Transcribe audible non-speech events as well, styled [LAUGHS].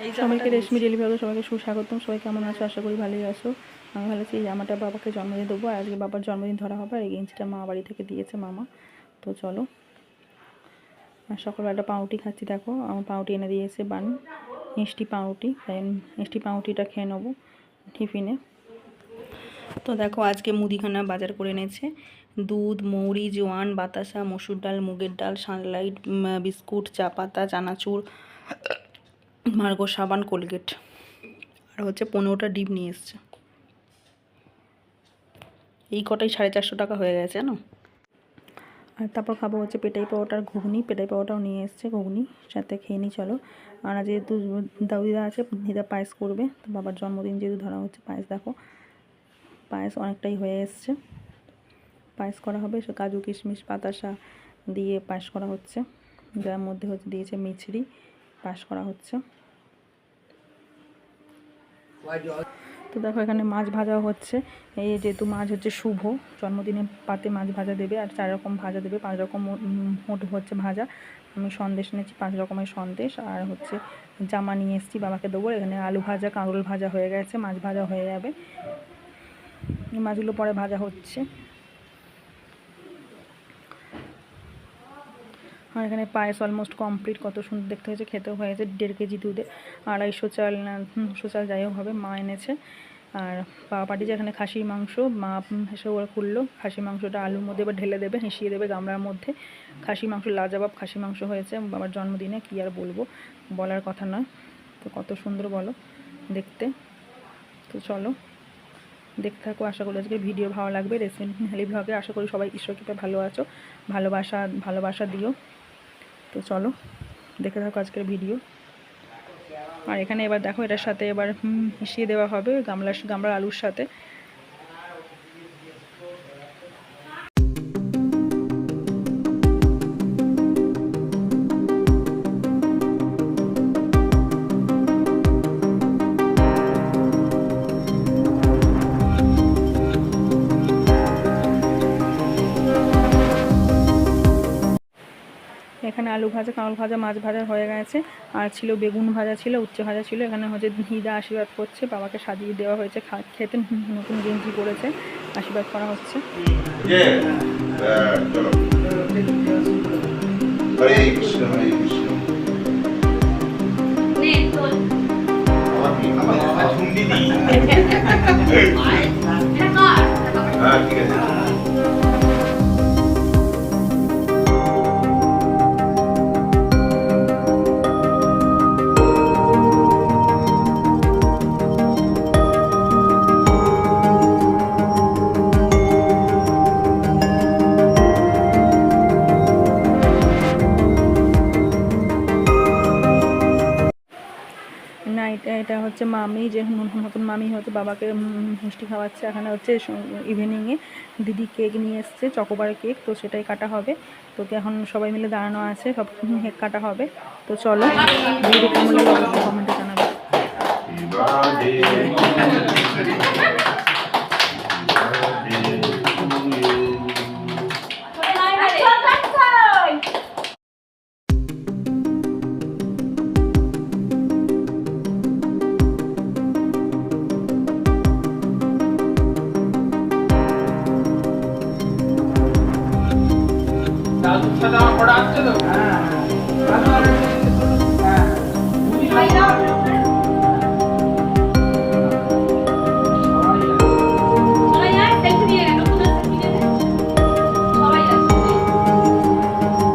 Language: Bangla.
সবাইকে রেশমি ডেলিভারি সবাইকে সুস্বাগতম। সবাই কেমন আছো? আশা করি ভালোই আছো। আমি ভালো আছি। এই জামাটা বাবাকে জন্মদিন দেবো। আর আজকে বাবার জন্মদিন ধরা হবে। আর এই গেঞ্জিটা মা বাড়ি থেকে দিয়েছে মামা। তো চলো। আর সকালবেলা পাউরুটি খাচ্ছি দেখো। আমার পাউটি এনে দিয়েছে বান। মিষ্টি পাউরুটি। তাই মিষ্টি পাউরুটিটা খেয়ে নেব টিফিনে। তো দেখো আজকে মুদিখানা বাজার করে এনেছে। দুধ মৌরি জোয়ান বাতাসা মসুর ডাল মুগের ডাল সানলাইট বিস্কুট চা পাতা চানাচুর মার্গো সাবান, কোলগেট। আর হচ্ছে পনেরোটা ডিম নিয়ে এসছে। এই কটাই সাড়ে চারশো টাকা হয়ে গেছে, জানো? আর তারপর খাব হচ্ছে পেটাই পাওয়াটার ঘুগনি। পেটাই পাওয়াটাও নিয়ে এসছে ঘুগনি। সাথে খেয়ে নিই চলো। আর যেহেতু দাউদিদা আছে, দিদা পায়েস করবে। তো বাবার জন্মদিন যেহেতু ধরা হচ্ছে, পায়েস দেখো। পায়েস অনেকটাই হয়ে এসছে। পায়েস করা হবে, সে কাজু, কিশমিশ বাতাসা দিয়ে পায়েস করা হচ্ছে। যার মধ্যে হচ্ছে দিয়েছে মিছরি, পায়েস করা হচ্ছে। তো দেখো এখানে মাছ ভাজা হচ্ছে। এই যেহেতু মাছ হচ্ছে শুভ, জন্মদিনে পাতে মাছ ভাজা দেবে আর চার রকম ভাজা দেবে, পাঁচ রকম মোট হচ্ছে ভাজা। আমি সন্দেশ নিয়েছি পাঁচ রকমের সন্দেশ আর হচ্ছে জামা নিয়ে এসেছি বাবাকে দেবো। এখানে আলু ভাজা কাঁকরোল ভাজা হয়ে গেছে, মাছ ভাজা হয়ে যাবে। মাছগুলো পরে ভাজা হচ্ছে। আর এখানে পায়েস অলমোস্ট কমপ্লিট কত সুন্দর দেখতে হয়েছে, খেতেও হয়েছে দেড় কেজি দুধে, আড়াইশো চাল দুশো চাল যাই হোক হবে, মা এনেছে। আর বাবা পাঠিয়েছে এখানে খাসির মাংস, মা হেসে ওরা খুললো খাসির মাংসটা আলুর মধ্যে এবার ঢেলে দেবে হেসিয়ে দেবে গামলার মধ্যে। খাসি মাংস লাজবাব খাসি মাংস হয়েছে, বাবার জন্মদিনে, কী আর বলব, বলার কথা নয়। তো কত সুন্দর বলো, দেখতে। তো চলো, দেখতে থাকো, আশা করি আজকে ভিডিও ভালো লাগবে, রেসিপি হেলি ভ্লগে আশা করি সবাই ঈশ্বরকৃপে ভালো আছো, ভালোবাসা ভালোবাসা দিও। তো চলো, দেখে থাকো আজকের ভিডিও আর এখানে এবার দেখো, এটার সাথে এবার মিশিয়ে দেওয়া হবে গামলার গামলার আলুর সাথে। এখানে আলু ভাজা কাঁল ভাজা মাছ ভাজা হয়ে গেছে। আর ছিল বেগুন ভাজা ছিল উচ্চে ভাজা ছিল। এখানে হচ্ছে ধিদা আশীর্বাদ করছে বাবাকে সাজিয়ে দেওয়া হয়েছে খেতে। নতুন গেঞ্জি করেছে আশীর্বাদ করা হচ্ছে। আমার [LAUGHS] এটা এটা হচ্ছে মামি, যে নতুন মামি হয়তো বাবাকে মিষ্টি খাওয়াচ্ছে। এখানে হচ্ছে ইভিনিংয়ে দিদি কেক নিয়ে এসছে চকোবার কেক তো সেটাই কাটা হবে। তো এখন সবাই মিলে দাঁড়ানো আছে, সব কেক কাটা হবে। তো চলো কমেন্টে জানাবে। হ্যাঁ।, হ্যাঁ।, হ্যাঁ।